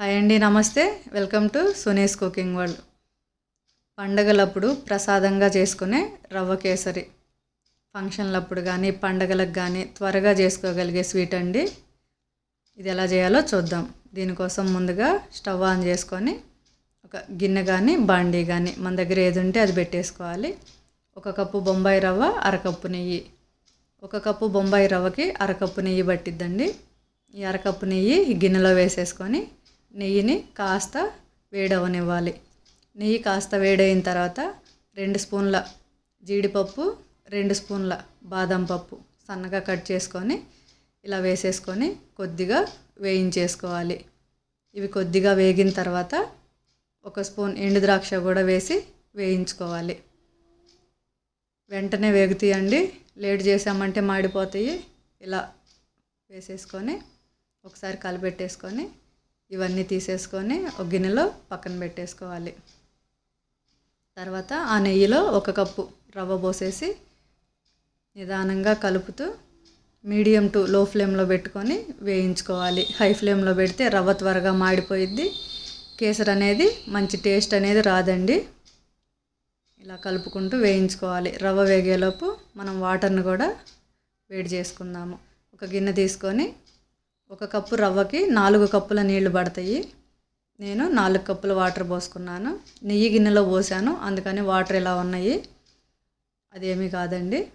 Hi అండి నమస్తే. Welcome to Suni's cooking world. పండగలప్పుడు ప్రసాదంగా చేసుకునే రవ్వ కేసరి. ఫంక్షన్లప్పుడు కానీ పండగలకు కానీ త్వరగా చేసుకోగలిగే స్వీట్ అండి. ఇది ఎలా చేయాలో చూద్దాం. దీనికోసం ముందుగా స్టవ్ ఆన్ చేసుకొని ఒక గిన్నె కానీ బాండీ కానీ మన దగ్గర ఏది ఉంటే అది పెట్టేసుకోవాలి. ఒక కప్పు బొంబాయి రవ్వ అరకప్పు నెయ్యి. ఒక కప్పు బొంబాయి రవ్వకి అరకప్పు నెయ్యి పట్టిద్దండి. ఈ అరకప్పు నెయ్యి గిన్నెలో వేసేసుకొని నెయ్యిని కాస్త వేడవనివ్వాలి. నెయ్యి కాస్త వేడైన తర్వాత రెండు స్పూన్ల జీడిపప్పు రెండు స్పూన్ల బాదం పప్పు సన్నగా కట్ చేసుకొని ఇలా వేసేసుకొని కొద్దిగా వేయించేసుకోవాలి. ఇవి కొద్దిగా వేగిన తర్వాత ఒక స్పూన్ ఎండు ద్రాక్ష కూడా వేసి వేయించుకోవాలి. వెంటనే వేగుతీయండి. లేట్ చేసామంటే మాడిపోతాయి. ఇలా వేసేసుకొని ఒకసారి కలిపెట్టేసుకొని ఇవన్నీ తీసేసుకొని ఒక గిన్నెలో పక్కన పెట్టేసుకోవాలి. తర్వాత ఆ నెయ్యిలో ఒక కప్పు రవ్వ పోసేసి నిదానంగా కలుపుతూ మీడియం టు లో ఫ్లేమ్లో పెట్టుకొని వేయించుకోవాలి. హై ఫ్లేమ్లో పెడితే రవ్వ త్వరగా మాడిపోయిద్ది. కేసర్ అనేది మంచి టేస్ట్ అనేది రాదండి. ఇలా కలుపుకుంటూ వేయించుకోవాలి. రవ్వ వేగేలోపు మనం వాటర్ని కూడా వేడి చేసుకుందాము. ఒక గిన్నె తీసుకొని ఒక కప్పు రవ్వకి నాలుగు కప్పుల నీళ్ళు పడతాయి. నేను నాలుగు కప్పుల వాటర్ పోసుకున్నాను. నెయ్యి గిన్నెలో పోసాను. అందుకని వాటర్ ఇలా ఉన్నాయి. అదేమీ కాదండి.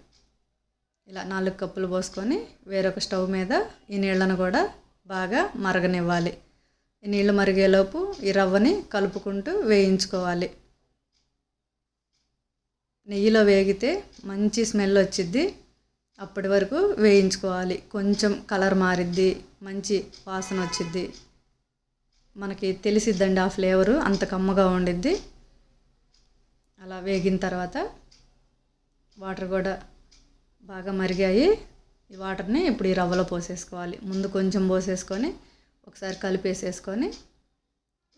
ఇలా నాలుగు కప్పులు పోసుకొని వేరొక స్టవ్ మీద ఈ నీళ్ళను కూడా బాగా మరగనివ్వాలి. ఈ నీళ్ళు మరిగేలోపు ఈ రవ్వని కలుపుకుంటూ వేయించుకోవాలి. నెయ్యిలో వేగితే మంచి స్మెల్ వచ్చిద్ది. అప్పటి వరకు వేయించుకోవాలి. కొంచెం కలర్ మారిద్ది మంచి వాసన వచ్చిద్ది. మనకి తెలిసిద్దండి ఆ ఫ్లేవరు అంత కమ్మగా ఉండిద్ది. అలా వేగిన తర్వాత వాటర్ కూడా బాగా మరిగాయి. ఈ వాటర్ని ఇప్పుడు ఈ రవ్వలో పోసేసుకోవాలి. ముందు కొంచెం పోసేసుకొని ఒకసారి కలిపేసేసుకొని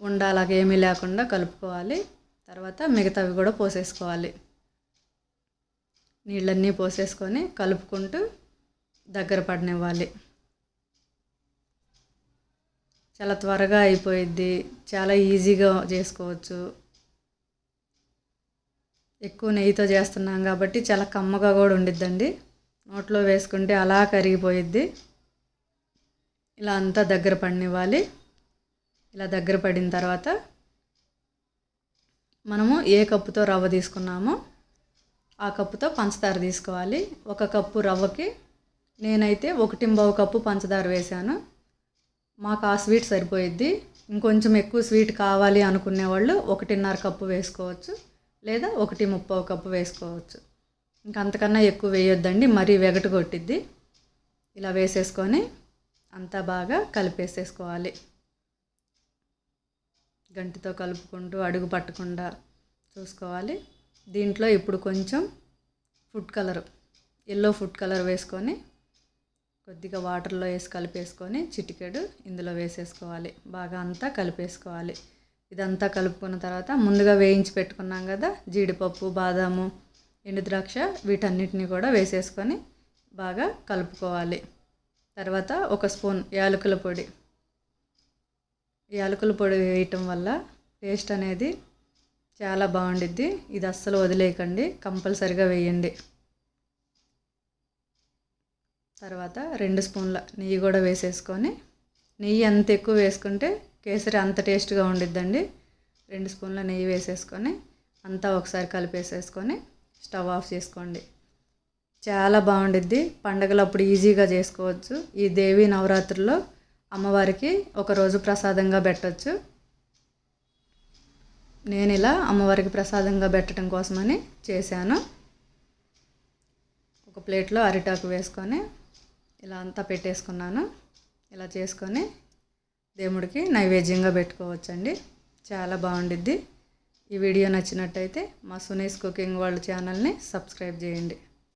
ఉండాలాగేమీ లేకుండా కలుపుకోవాలి. తర్వాత మిగతావి కూడా పోసేసుకోవాలి. నీళ్ళన్నీ పోసేసుకొని కలుపుకుంటూ దగ్గర పడనివ్వాలి. చాలా త్వరగా అయిపోయిద్ది. చాలా ఈజీగా చేసుకోవచ్చు. ఎక్కువ నెయ్యితో చేస్తున్నాం కాబట్టి చాలా కమ్మగా కూడా ఉండిద్దండి. నోట్లో వేసుకుంటే అలా కరిగిపోయిద్ది. ఇలా అంతా దగ్గర పడినివ్వాలి. ఇలా దగ్గర పడిన తర్వాత మనము ఏ కప్పుతో రవ్వ తీసుకున్నామో ఆ కప్పుతో పంచదార తీసుకోవాలి. ఒక కప్పు రవ్వకి నేనైతే ఒకటింబవ కప్పు పంచదార వేశాను. మాకు ఆ స్వీట్ సరిపోయిద్ది. ఇంకొంచెం ఎక్కువ స్వీట్ కావాలి అనుకునే వాళ్ళు ఒకటిన్నర కప్పు వేసుకోవచ్చు. లేదా ఒకటి ముప్పావు కప్పు వేసుకోవచ్చు. ఇంకా అంతకన్నా ఎక్కువ వేయొద్దండి. మరీ వెగటు కొట్టిద్ది ఇలా వేసేసుకొని అంతా బాగా కలిపేసేసుకోవాలి. గంటితో కలుపుకుంటూ అడుగు పట్టకుండా చూసుకోవాలి. దీంట్లో ఇప్పుడు కొంచెం food colour yellow food colour వేసుకొని కొద్దిగా వాటర్లో వేసి కలిపేసుకొని చిటికెడు ఇందులో వేసేసుకోవాలి. బాగా అంతా కలిపేసుకోవాలి. ఇదంతా కలుపుకున్న తర్వాత ముందుగా వేయించి పెట్టుకున్నాం కదా జీడిపప్పు బాదాము ఎండు ద్రాక్ష వీటన్నిటిని కూడా వేసేసుకొని బాగా కలుపుకోవాలి. తర్వాత ఒక స్పూన్ యాలకుల పొడి. యాలకుల పొడి వేయటం వల్ల టేస్ట్ అనేది చాలా బాగుండిద్ది. ఇది అస్సలు వదిలేయకండి. కంపల్సరిగా వేయండి. తర్వాత రెండు స్పూన్ల నెయ్యి కూడా వేసేసుకొని నెయ్యి ఎంత ఎక్కువ వేసుకుంటే కేసరి అంత టేస్ట్గా ఉండిద్దండి. రెండు స్పూన్ల నెయ్యి వేసేసుకొని అంతా ఒకసారి కలిపేసేసుకొని స్టవ్ ఆఫ్ చేసుకోండి. చాలా బాగుండిద్ది. పండగలప్పుడు ఈజీగా చేసుకోవచ్చు. ఈ దేవి నవరాత్రుల్లో అమ్మవారికి ఒకరోజు ప్రసాదంగా పెట్టచ్చు. నేను ఇలా అమ్మవారికి ప్రసాదంగా పెట్టడం కోసమని చేశాను. ఒక ప్లేట్లో అరిటాకు వేసుకొని ఇలా అంతా పెట్టేసుకున్నాను. ఇలా చేసుకొని దేవుడికి నైవేద్యంగా పెట్టుకోవచ్చండి. చాలా బాగుండిద్ది. ఈ వీడియో నచ్చినట్టయితే మా సునీస్ కుకింగ్ వాళ్ళ ఛానల్ని సబ్స్క్రైబ్ చేయండి.